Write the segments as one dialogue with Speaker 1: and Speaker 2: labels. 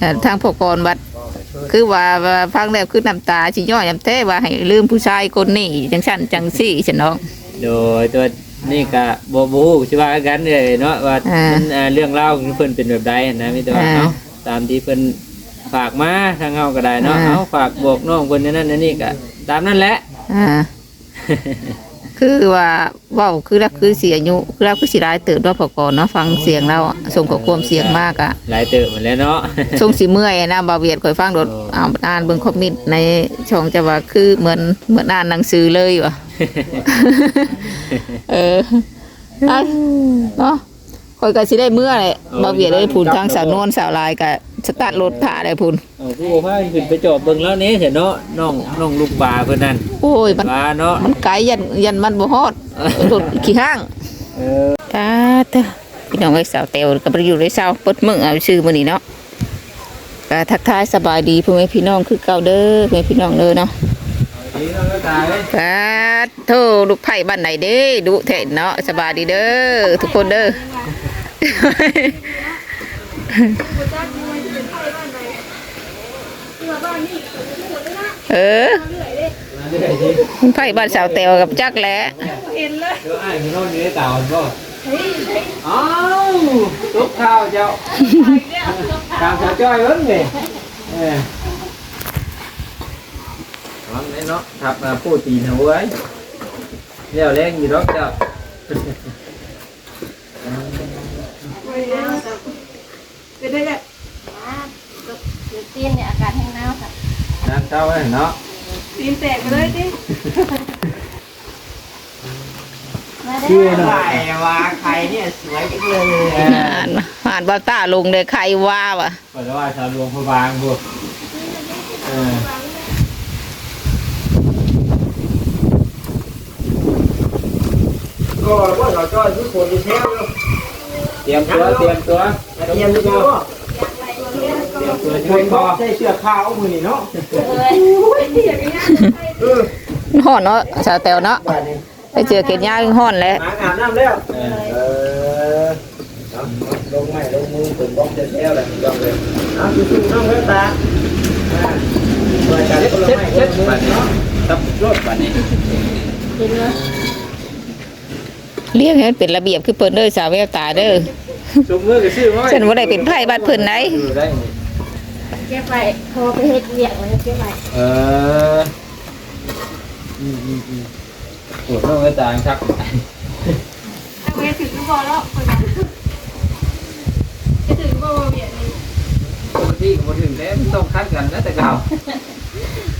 Speaker 1: เอ่อทางพกรวัด คือว่าว่าฟังแล้วคือน้ำตาสิย่อยน้ำแท้ว่าให้ลืมผู้ชายคนนี้จังซั่นจังซี่ฉันน้อง
Speaker 2: โดยตัวนี่ก็บ่บ่ฮู้สิว่ากันเลยเนาะว่า
Speaker 1: อ่ามั
Speaker 2: มันอ่าเรื่องเล่าวของเพิ่นเป็นแบบใดนะมีแต่ว่า
Speaker 1: อ่า
Speaker 2: เอ้าตามที่เพิ่นฝากมาทางเฮาก็ได้เนาะ
Speaker 1: อ่า
Speaker 2: เอ้าฝากบอกน้องเพิ่นนั่นนั่นนี่ก็ตามนั่นแหละ
Speaker 1: อ่า คือว่าเว้าคือแล้วคือเสียอายุคือแล้วคือสิร้ายเติบด้วยพกรเนาะฟังเสียงเราอะส่งข้อความเสียงมากอะ
Speaker 2: หลายเติบหมดแล้วเนาะ
Speaker 1: ส่งสิเมื่อยนะบาเวียดคอยฟังโดด
Speaker 2: โอ้
Speaker 1: อ่านอ่านเบิ่งคอมเมนต์ในช่องจะว่าคือเหมือนเหมือนอ่านหนังสือเลยว่ะ เอออะเนาะคอยก็สิได้เมื่อแหละบาเวียดเลยพูนทางสาวนวลสาวลายก็ สตาร์ทรถถ่าได้พูน
Speaker 2: เอาผู้พาขึ้นไปจอบเบิ่งแล้วนี่เถอะเนาะน้องน้องลูกปลาเพิ่นนั่น
Speaker 1: โอ้ยมัน
Speaker 2: ปลาเนาะ
Speaker 1: มันไกลยันยันมันบ่ฮอดรถขี้ห้าง
Speaker 2: เออ
Speaker 1: ตาเด้อพี่น้องไอ้สาวเตวก็บ่ได้อยู่ในเช้าเปิดมื้อเอาชื่อมื้อนี้เนาะก็ทักทายสบายดีพ่อแม่พี่น้องคือเก่าเด้อพ่อแม่พี่น้องเด้อเนาะ
Speaker 2: นี่เราก็ตายเว้ย
Speaker 1: กาโทลูกไผ่บ้านไหนเด้ดุแท้เนาะสบายดีเด้อทุกคนเด้อ เออไผ่บ้านสาวเตวกับจักแหล้ว
Speaker 2: เดี๋ยวอ้ายพี่น้องอยู่ในเตาบ่อ้าวตุ๊กข้าวเจ้าตามสาวจ้อยเบิ่งนี่เออระวังเลยเนาะทับมาพูดตีนเอาไว้เดี๋ยวแรงอยู่ดอกเจ้า
Speaker 3: เป็นได้แหละ
Speaker 4: ตีนเนี่ยอากาศแห้ง นะ
Speaker 2: เจ้าไว้เนาะ
Speaker 3: ตีนแตกไปเลยดิ
Speaker 4: มาได้
Speaker 2: ชื่อหน่อยว่าใครเนี่ยสวยจังเลย
Speaker 1: อ่านอ่านบาตาลงเลยใครว่าว่ะ
Speaker 2: เปิดว่าชาวหลวงพระบางพวกเออก็ว่าเราจ้อยทุกคนอยู่เที่ยวเตรียมตัวเตรียมตัวเตรียมตัว เตรียมตัวช่วยพ่อ
Speaker 5: ใส่เสื้อขาวมือนี่เนาะ
Speaker 1: ห่อนเนาะสาวเตวเนาะไปเจอเกณฑ์ยาห่อนแล้ว
Speaker 5: หาอาบน้ำแล้ว
Speaker 2: เออ
Speaker 5: ลงไม้ลงมือนบล็อกเจ็ดแล้วแหละยอมเลยเอาสู้ๆน้องเวตาอ่าเปิดการเล็บ
Speaker 2: เช็ด
Speaker 5: ไม้
Speaker 2: เช็ด
Speaker 5: มือ
Speaker 2: บัดนี้
Speaker 5: เนาะ
Speaker 2: ตับรถบัดนี้
Speaker 1: เรียกให้มันเป็นระเบียบคือเปิ้นเด้อสาวแววตาเด้อ
Speaker 2: จุ่มมือกับชื่อว่า
Speaker 1: ฉันบ่ได้เป็นไผ่บ้านเพิ่นไหน
Speaker 4: เก็บไปพอไปเฮ็ดเวียกไว้เก็บไป
Speaker 2: เอออืมอืมอืมปวดน้องก็ตางชัก
Speaker 3: ทำไมถึงก็พอแล้วคนนั้นจะถึงก็มาเบียดนี่
Speaker 2: ปกติก็บ่ถึงแล้วมันต้องคัดกันนะแต่เก่า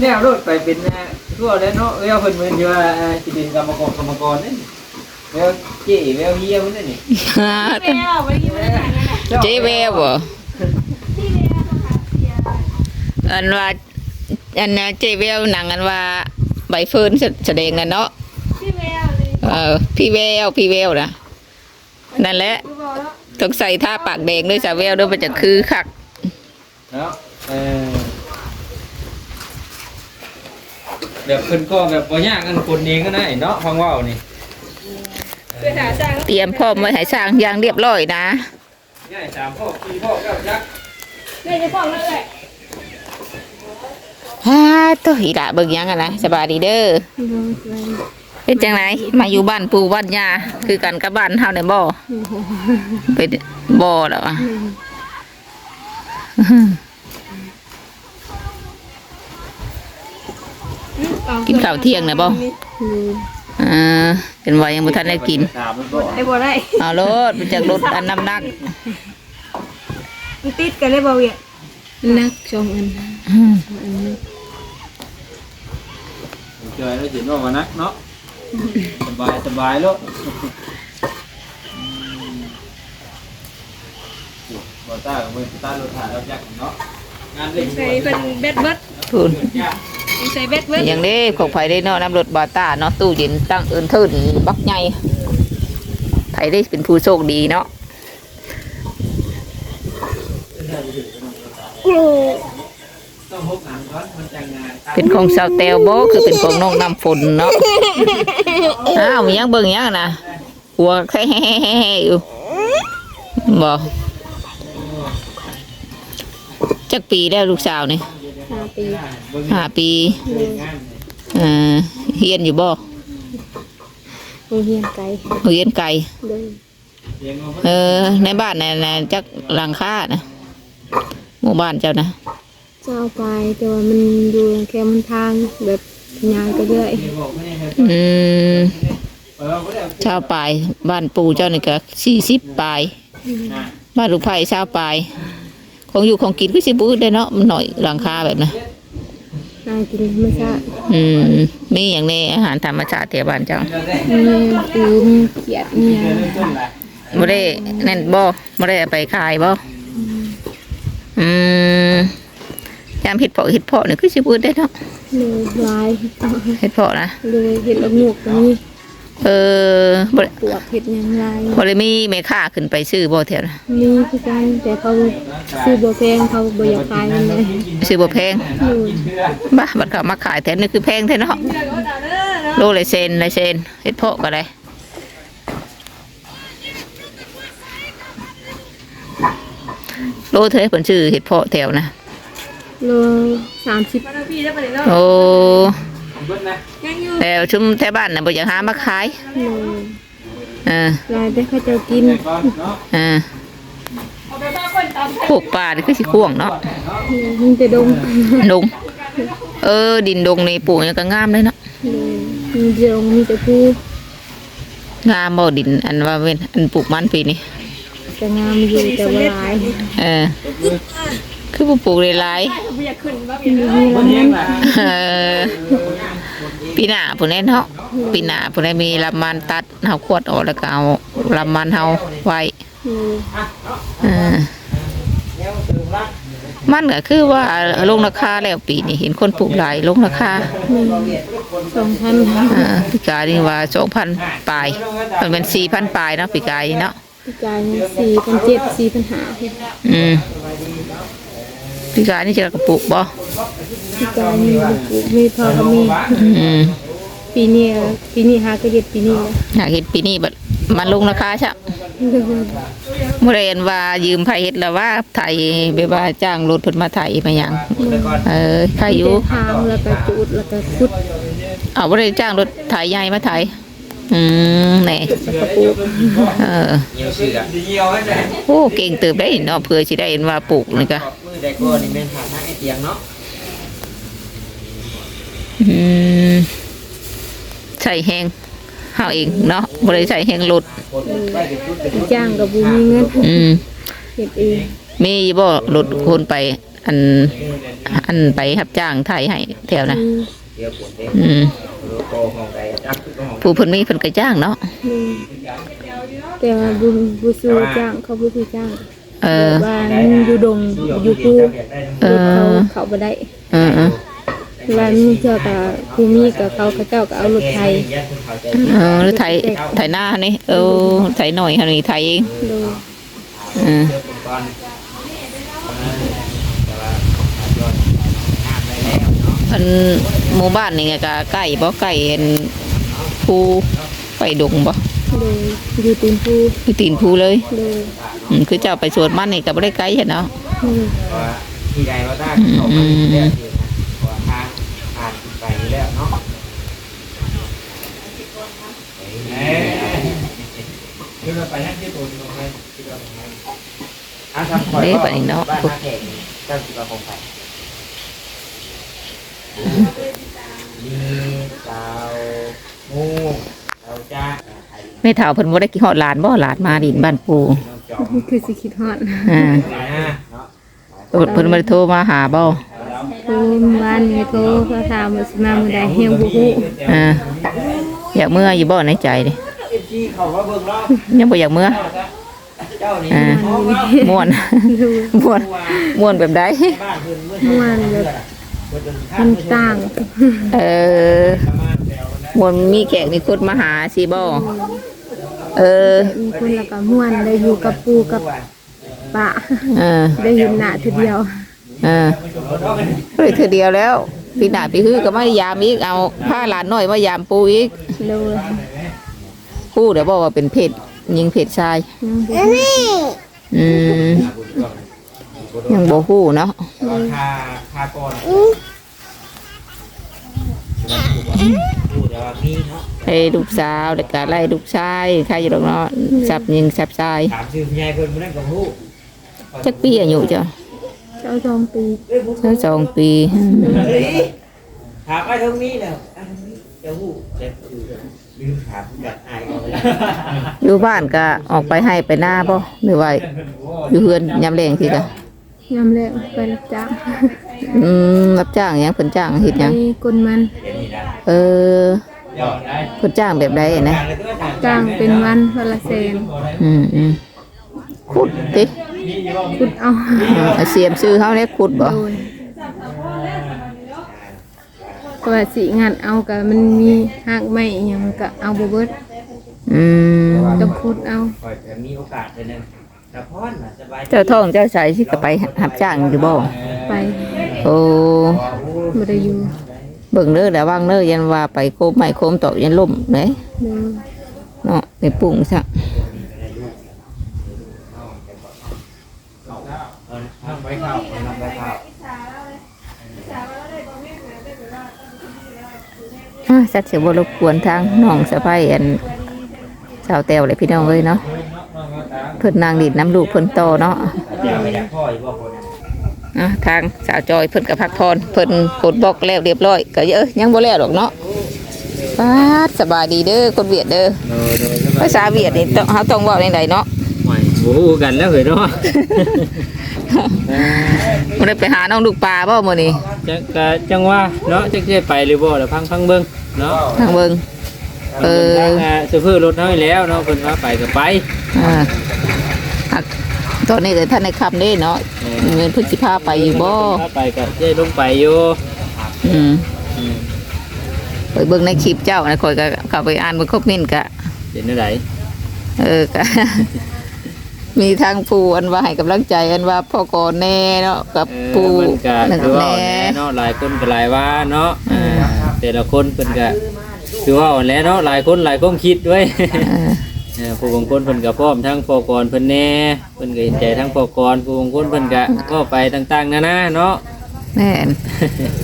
Speaker 2: แนวรถไปเป็นอ่าทั่วแล้วเนาะเวลเพิ่นเหมือนอยู่ว่าอ่าสิเป็นกรรมกรกรรมกรนี่เวลเจ๊เวลเฮียมันนี่นี่
Speaker 3: แม่เราไม่ได้ยินไม่ได้ไหนนั่นแหละ
Speaker 1: เจแววบ่
Speaker 3: ที่แม่เราค่ะเสีย
Speaker 1: อันว่าอันน่ะเจแววหนังอันว่าใบเฟิร์นแสดงน่ะเนาะ
Speaker 3: ที่แม่เลย
Speaker 1: เออพี่แววพี่แววนะนั่นแหละ
Speaker 3: ก็พอแล้ว
Speaker 1: ต้องใส่ท่าปากแดงด้วยสาวแววด้วยมันจะคือคัก
Speaker 2: เนาะเออแบบเพิ่นก็แบบบ่ยากกันคนเองก็ได้เนาะฟังเว้านี่
Speaker 3: ไปหาจ้าง
Speaker 1: เตรียมพร้อมไว้ให้สร้างอย่างเรียบร้อยนะ
Speaker 2: ง่ายสามพ่อสี่พ่อเก้ายักษ์
Speaker 3: แม่จะฟ้องแล้วแหละ
Speaker 1: ฮ่า ตัวอีหละเบิ่งยังอะนะสบายดีเด้อเป็นจังไหนมาอยู่บ้านปู่บ้านย่าคือกันกับบ้านเฮาในบ่อเป็นบ่แล้วอะกินข้าวเที่ยงนะบ่เออเป็นวายังบ่ทันได้กิน
Speaker 3: ได้บ่ได้
Speaker 1: เอารถไปจากรถอันน้ำหนัก
Speaker 3: ติดกันเลยบ่เวีย
Speaker 4: นักชมอัน
Speaker 2: เจอแล้วสิเนาะว่านักเนาะสบายสบายแล้วบ่ต้ากับมือต้ารถถ่ายแล้วยักษ์เนาะงานเล็ก
Speaker 3: ใส่เป็นเบ็ดเบิด
Speaker 1: ทุน
Speaker 2: ยาก
Speaker 3: ใส่เบ็ดเบิด
Speaker 1: อย่างนี้ของไผได้เนาะน้ำรถบาต้าเนาะตู้เย็นตั้งเอินทื่นบักใหญ่ไผได้เป็นผู้โชคดีเนาะ เป็นของสาวแตวบ่คือเป็นของน้องน้ำฝนเนาะอ้าวมีหยังเบิ่งหยังนะหัวแค่อยู่บ่จักปีแล้วลูกสาวนี่
Speaker 4: ห้าปี
Speaker 1: ห้าปี
Speaker 4: เลย
Speaker 1: เออเฮียนอยู่บ่
Speaker 4: โรงเรียนไกล
Speaker 1: เฮียนไกล
Speaker 4: เลย
Speaker 1: เออในบ้านน่ะนะจักหลังคานะหมู่บ้านเจ้านะ
Speaker 4: เจ้าไปแต่ว่ามันอยู่แค่มันทางแบบยางก็เรื่อย
Speaker 1: อืมชาวปลายบ้านปู่เจ้านี่ก็สี่สิบปลายบ้านลูกไผ่ชาวปลายของอยู่ของกินก็สิบูดได้เนาะมันหน่อยหลังคาแบบนะ
Speaker 4: นางกินธรรมชาติ
Speaker 1: อืมมีอย่างในอาหารธรรมชาติแถวบ้านเจ้า
Speaker 4: มีปูมีเขียดมีอะไร
Speaker 1: บ่ได้นั่นบ่บ่ได้เอาไปขายบ่อืม ยามเห็ดเพาะเห็ดเพาะนี่คือสิบูดได้เนาะ
Speaker 4: เลยลาย
Speaker 1: เห็ดเพาะนะ
Speaker 4: เลยเห็ดละงูกก็มี
Speaker 1: เออบ่ได้
Speaker 4: ปวกเห็ดหยังลาย
Speaker 1: บ่ได้มีแม่ค้าขึ้นไปซื้อบ่แถวนะ
Speaker 4: มีคือกันแต่เขาซื้อบัวแพงเขาบอยากขายมันเลย
Speaker 1: ซื้อบ่แพง
Speaker 4: อยู่
Speaker 1: บ้าบัดเขามาขายแถวนี้คือแพงแท้เนาะโลละเซนละเซนเห็ดเพาะก็ได้โลเท่าไหร่เพิ่นชื่อเห็ดเพาะแถวนะ
Speaker 4: โลสามสิบ
Speaker 1: โอ้
Speaker 2: เบิ้ลนะ
Speaker 1: แต่ชุมแถวบ้านน่ะบ่อยากหามาขาย
Speaker 4: โล
Speaker 1: เออ
Speaker 4: ลายได้เขาเจะกิน
Speaker 2: ก่อนเนาะ
Speaker 1: เออปลูกป่านี่คือสิข่วงเนาะ
Speaker 4: มันจะดง
Speaker 1: ดงเออ ดินดงนี่ปลูกหยังก็งามเลยเนาะ
Speaker 4: เลยมันจะดงมีแต่ผู้
Speaker 1: งามบ่ดินอันว่าเว้นอันปลูกมันปีนี้
Speaker 4: จะงามอยู่แต่ว่าลาย
Speaker 1: เออ คือบ่ปลูกหลายๆ
Speaker 2: คนเลี้ยงล่ะ
Speaker 1: เออปีหน้าผู้นี้เนาะปีหน้าผู้นี้มีลำมันตัดเฮาขวดออกแล้วก็เอาลำมันเฮาไว้
Speaker 4: อืม
Speaker 1: เออมันก็คือว่าลงราคาแล้วปีนี้เห็นคนปลูกหลายลงราคา
Speaker 4: สองพัน
Speaker 1: เออปีกายนี่ว่า2,000ปลายมันเป็น4,000ปลายเนาะปีกายเนาะ
Speaker 4: ปีกายสี่พันเจ็ดสี่พันหา
Speaker 1: อืม ปีกายนี่จะกระปลูกบ่
Speaker 4: ปีกายนี่ปลูกมีพอก็มี
Speaker 1: อืม
Speaker 4: ปีนี้ปีนี้หาก็เด็ดปีนี้แล้ว
Speaker 1: อยากเห็นปีนี้บัดมันลงราคาซะบ่ได้เห็นว่ายืมไผเฮ็ดแล้วว่าไถแบบว่าจ้างรถเพิ่นมาไถมาหยังเออใครอยู่
Speaker 4: ทางแล้วก็จูดแล้วก็ขุด
Speaker 1: เอาบ่ได้จ้างรถไถใหญ่มาไถอืมแหน่
Speaker 4: แล้วก็ปลูก
Speaker 1: เออ
Speaker 2: เหี่ยวเสือเหี่ยวให้ได้
Speaker 1: โอ้เก่งเติบได้เนาะเพื่อสิได้เห็นว่าปลูกนี่ก็
Speaker 2: มือใดก็นี่เป็นหาทางไอเตียงเนาะ
Speaker 1: อืมใส่แฮงเฮาเองเนาะบ่ได้ใส่แฮงรถ
Speaker 4: จ้างกับบูมีเงิน
Speaker 1: อืม
Speaker 4: เฮ็ดเอง
Speaker 1: มีบ่รถคนไป อัน อันไปรับจ้างไถให้แถวนะ
Speaker 4: อืม
Speaker 2: เดี๋ยวปวดเด้
Speaker 1: อืม
Speaker 2: โลโก้ของใดจักของ
Speaker 1: ผู้เพิ่นมีเพิ่นก็จ้างเนาะ
Speaker 4: อืมแต่ว่าบุญบุสูจ้างเขาบุสูจ้าง
Speaker 1: เออ
Speaker 4: แบบว่ามันอยู่ดงอยู่ภู
Speaker 1: เอ
Speaker 4: เขา
Speaker 1: อ
Speaker 4: เขาบ่ได้
Speaker 1: เออเออ
Speaker 4: ว่ามีเจ้ากับภูมิกับเขาเขาเจ้าก็เอารถไทย
Speaker 1: เออหรือไถไถหน้านี่เออไถหน่อยเฮานี่ไถเอง
Speaker 4: โดย
Speaker 1: เอออันหมู่บ้านนี่ก็ใกล้บ่ใกล้อันภูไปดงบ่
Speaker 4: โดยอยู่ตีนภู
Speaker 1: อยู่ตีนภูเลย
Speaker 4: โดย
Speaker 1: อืมคือเจ้าไปสวนมันนี่ก็บ่ได้ไกลใช่เนาะ
Speaker 4: อืม
Speaker 2: ว่าที่ใดว่าได้เขามาเรื่อยๆอยู่นะว่าทางผ่านไปนี่แล้วเนาะเอ้ยคือเราไปนั่งที่ตัวที่ตรงไหนที่เราตรงไหนอะทำคอยก็บ้านนาแขกเจ้าสิบว่าของใครมีเจ้างูเจ้าจ้า ไข่
Speaker 1: แม่เฒ่าเพิ่นบ่ได้กินฮอดหลานบ่หลานมาดินบ้านปู
Speaker 2: น้องจอม
Speaker 4: คือสิคิดฮอด
Speaker 1: อ่า
Speaker 2: นะเนาะ
Speaker 1: เพิ่นเพิ่นบ่ได้โทรมาหาบ่
Speaker 4: โทรบ้านนี่โทรเขาถามว่าสิมามื้อใดเฮงบ่ฮู้
Speaker 1: อ่าอยากเมื่ออยู่บ่ในใจดิ
Speaker 2: เอฟซีเขาว่าเบิ่งแล้ว
Speaker 1: ยังบ่อยากเมื่อ
Speaker 2: เจ้านี่
Speaker 1: อ่า
Speaker 2: ห้องแล้ว
Speaker 1: ม่วนม่วนม่วนแบบใด
Speaker 2: บ้านเพิ่นเมื่อ
Speaker 4: ม่วนแบบมันต่าง
Speaker 1: เออ ม่วนมีแขกมีคนมาหาสิบ่เออ
Speaker 4: มีคนแล้วก็ม่วนได้อยู่กับปู่กับป้า
Speaker 1: เออ
Speaker 4: ได้เห็นหน้าทีเดียว
Speaker 1: เออเฮ้ยเธอเดียวแล้วปีหน้าปีฮื้อก็มายามอีกเอาผ้าหลานน้อยมายามปูอีก
Speaker 4: เลย
Speaker 1: ปูเดี๋ยวบอกว่าเป็นเพศหญิงเพศชาย
Speaker 4: ยังบ่ฮู้
Speaker 1: อืมยังบ่ฮู้เนาะ
Speaker 2: ราคาคาก่อนดูแต่ว่า มีเนาะ
Speaker 1: ให้ลูกสาวแล้วก็ไล่ลูกชายใครอยู่ดอกเนาะสับยิงสับชาย
Speaker 2: ถามชื่อคุณยายเพิ่นบ่ได้ก็ฮู้
Speaker 1: จักปีอายุจ้ะ
Speaker 4: เจ้าสองปี
Speaker 1: เท่าสองปี
Speaker 2: ถามไอ้ตรงนี้น่ะไอ้ตรงนี้จะฮู้แต่คือลืมถามแบบอายเอาไปแล้ว
Speaker 1: อยู่บ้านก็ออกไปให้ไปหน้าบ่หรือว่าอยู่เฮือนยามแรงสิกะ
Speaker 4: ยามแรกไปรับจ้าง
Speaker 1: อืมรับจ้างหยังเพิ่นจ้างเฮ็ดหยัง
Speaker 4: มีกลมัน
Speaker 2: เดี๋ยวนี้นะ
Speaker 1: เออ
Speaker 2: ยอดได้
Speaker 1: เพิ่นจ้างแบบใดอะนะ
Speaker 4: จ้างเป็นวันวันละแสน
Speaker 1: อืมอืมขุดติ
Speaker 4: ขุดเอา
Speaker 1: อ่าเอาเสียมซื้อเฮาแล้วขุดบ่
Speaker 4: โดยก็ว่าสิงานเอาก็มันมีหากไม้อหยังมันก็เอาบ่เบิด
Speaker 1: อืม
Speaker 4: ต้องขุดเอา
Speaker 2: คอยจะมีโอกาสเลยนะแต่พอนน่ะสบาย
Speaker 1: เจ้าท้องเจ้าใสสิก็ไปรับจ้างอยู่บ่
Speaker 4: ไป
Speaker 1: โอ้
Speaker 4: บ่ได้อยู่
Speaker 1: เบิ่งเด้อระวังเด้อยันว่าไปโคมไม้โคมตอกยันล่มเด้
Speaker 4: โดย
Speaker 1: เนาะไปปรุงซะ
Speaker 2: เออทำไว้ข้าวทำไว้ข้าว
Speaker 1: อ่าสัตว์เสียบ่รบกวนทางน้องสะใภ้อันสาวแต้วเลยพี่น้องเอ้ยเนาะเพิ่นนางดิดน้ำลูกเพิ่นโตเนาะ
Speaker 2: นน่ะ
Speaker 1: อะทางสาวจอยเพิ่นก็พักพรเพิ่นกดบล็อกแล้วเรียบร้อยก็เยอะยังบ่แล้วดอกเนาะปาดสบายดีเด้อคนเวียดเด้อ
Speaker 2: โดยโดยสบา
Speaker 1: ภายษาเวียดนี่ต้องเฮาต้องเว้าจังไดเนาะ
Speaker 2: ใหม่โอ้โหกันแล้วเหรอเนาะ
Speaker 1: บ่ได้ไปหาน้องลูกปลาบ่มื้อนี้
Speaker 2: จังกะจังว่าเนาะจักจะไปหรือบ่เดี๋ยวพังพังเบิ่งเนาะ
Speaker 1: ทางเบิ่งเออ
Speaker 2: ทางอ่าโซเฟอร์รถน้อยแล้วเนาะเพิ่นว่าไปก็ไป
Speaker 1: อ่าอะตอนนี้ก็ท่านในคำเด้เนาะ เงินเพิ่นสิพาไปอยู่บ่
Speaker 2: ถ้าไปก็จะลงไปอยู่
Speaker 1: อืม
Speaker 2: อืม
Speaker 1: ไปเบิ่งในคลิปเจ้านะข่อยก็เข้าไปอ่านเบิ่งคอมเมนต์ก็
Speaker 2: เป็นจังได
Speaker 1: เออก็มีทางผู้อันว่าให้กำลังใจอันว่าพ่อกอนแน่เนาะกับ
Speaker 2: เออ
Speaker 1: ผู้
Speaker 2: มันก็
Speaker 1: นั่น
Speaker 2: คือว่า
Speaker 1: แน่
Speaker 2: แน่เนาะหลายคนก็หลายว่าเนาะ
Speaker 1: อืม
Speaker 2: แต่ละคนเพิ่นก็คือว่าอ่อนแล้วเนาะหลายคนหลายความคิดด้วย
Speaker 1: เออ
Speaker 2: เออผู้บางคนเพิ่นก็พร้อมทั้งพอกรเพิ่นแน่เพิ่นก็เห็นใจทั้งพอกรผู้บางคนเพิ่นก็ก็ไปต่างๆนานาเนาะ
Speaker 1: แม่น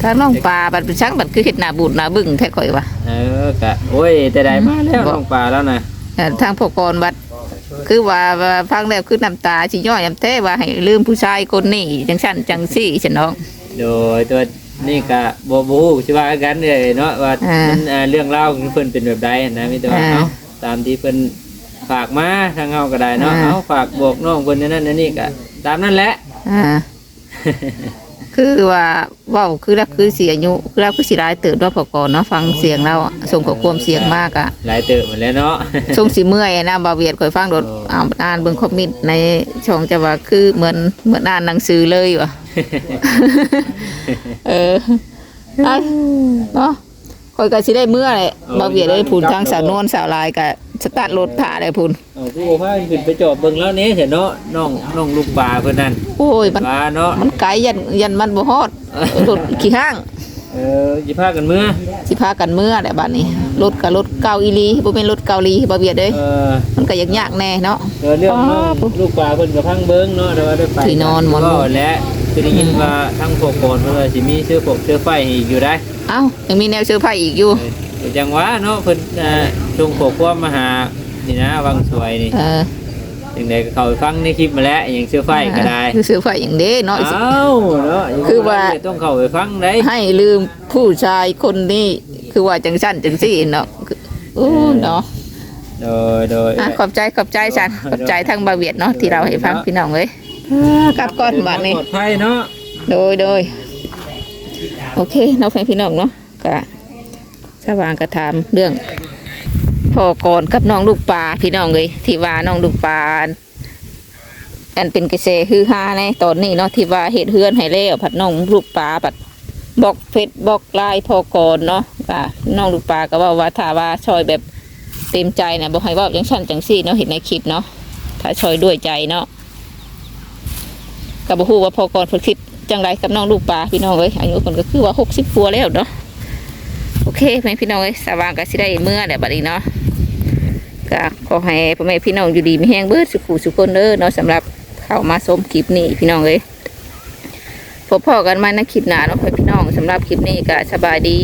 Speaker 1: ถ้าน้องปลาบัดเป็นช่างบัดคือเฮ็ดหน้าบูดหน้าบึ้งแท้ข่อยว่า
Speaker 2: เออกะโอ้ยแต่ได้มาแล้ว
Speaker 1: บอก
Speaker 2: น้องปลาแล้วนะ
Speaker 1: เออทางพ่อกรบัดคือว่าว่าฟังแล้วคือน้ำตาสิย่อยน้ำแท้ว่าให้ลืมผู้ชายคนนี้จังซั่นจังซี่ฉันน้อง
Speaker 2: โดยตัวนี่กะบ่บ่ฮู้สิว่ากันเลยเนาะว่า
Speaker 1: อ่ามั
Speaker 2: มันอ่าเรื่องราวของเพิ่นเป็นแบบใดนะมีแต่ว่า
Speaker 1: อ่า
Speaker 2: เนาะตามที่เพิ่น ฝากมาทางเฮาก็ได้เนาะ
Speaker 1: อ่า
Speaker 2: เอาฝากบอกน้องเพิ่นนั่นนั่นนี่ก็ตามนั่นแหละ
Speaker 1: อ่า คือว่าเว้าคือแล้วคือเสียอายุคือแล้วคือสิร้ายเติบว่าพอกรเนาะฟังเสียงเราอะส่งข้อความเสียงมากอะ
Speaker 2: หลายเติบหมดแล้วเนาะ
Speaker 1: ส่งสิเมื่อยนะบาเวียดคอยฟังโดด
Speaker 2: โอ้
Speaker 1: อ่านอ่านเบิ่งคอมเมนต์ในช่องจะว่าคือเหมือนเหมือนอ่านหนังสือเลยว่ะ เอออะเนาะคอยก็สิได้เมื่อเลยบาเวียดได้พูนทางสาวนวลสาวลายก็ สตาร์ทรถถ่าได้พูน
Speaker 2: เอาผู้บ่พาขึ้นไปจอบเบิ่งแล้วนี่เห็นเนาะน้องน้องลูกปลาเพิ่นนั่น
Speaker 1: โอ้ยมัน
Speaker 2: ว่าเนาะ
Speaker 1: มันไกลยันยันมันบ่ฮอดรถขี่ห้าง
Speaker 2: เออสิพากันเมื่อ
Speaker 1: สิพากันเมื่อแหละบัดนี้รถกับรถเก่าอีหลีบ่เป็นรถเก่าอีหลีบาเวียดเด้ย
Speaker 2: เออ
Speaker 1: มันก็ยากๆแน่เนาะ
Speaker 2: เออเรื่องน้องลูกปลาเพิ่นก็พังเบิ่งเนาะแต่ว่าได้ไป
Speaker 1: ที่นอนหมอน
Speaker 2: ก็และคือได้ยินว่าทั้งพวกโกนเพิ่นว่าสิมีเสื้อปกเสื้อไฟให้อีกอยู่ได้
Speaker 1: เอ้ายังมีแนวเสื้อผ้าอีกอยู่
Speaker 2: เออแต่ จังหวะเนาะเพิ่นอ่าส่งขอความมาหานี่นะวังสวยนี่
Speaker 1: เออ
Speaker 2: จังไดก็เข้าไปฟังในคลิปมาแล้วอย่างเสื้อไฟก็ได้
Speaker 1: คือเสื้อผ้าอย่างเด้เนาะ
Speaker 2: เอ้าเนาะย่ง
Speaker 1: คือว่า
Speaker 2: ต้องเข้าไปฟังได้
Speaker 1: ให้ลืมผู้ชายคนนี้คือว่าจังสั้นจังสี่เนาะคือโอ้เนาะ
Speaker 2: โดยโดย
Speaker 1: อะขอบใจขอบใจสันขอบใจทางบาเวียดเนาะที่เราให้ฟังพี่น้องเลยกลับก่อนบัดนี้
Speaker 2: ปลอดภัยเนาะ
Speaker 1: โดยโดยโอเคเราแฟนพี่น้องเนาะก็ สว่างกระทำเรื่องพ่อก่อนกับน้องลูกปลาพี่น้องเลยที่ว่าน้องลูกปลาอันเป็นกระแสฮือฮาในตอนนี้เนาะที่ว่าเหตุเฮือนให้แล้วผัดน้องลูกปลาผัดบอกเพชรบอกลายพ่อก่อนเนาะน้องลูกปลาก็ว่าว่าถ้าว่าชอยแบบเต็มใจนะบอกให้ว่าจังชั้นจังซี่เนาะเห็นในคลิปเนาะถ้าชอยด้วยใจเนาะกับบ่ฮู้ว่าพอก่อนเพิ่นคิดจังไรกับน้องลูกปลาพี่น้องเอ้ยอายุเพิ่นก็คือว่า60ปัวแล้วเนาะ โอเคแม่พี่น้องเอ้ยสว่างก็สิได้เมื่อแหละบัดนี้เนาะก็ขอให้พ่อแม่พี่น้องอยู่ดีไม่แห้งเบิดสุขสุขคนเด้อเนาะสำหรับเข้ามาชมคลิปนี้พี่น้องเลยพบพ่อกันมาในคลิปหน้าเนาะพี่น้องสำหรับคลิปนี้ก็สบายดี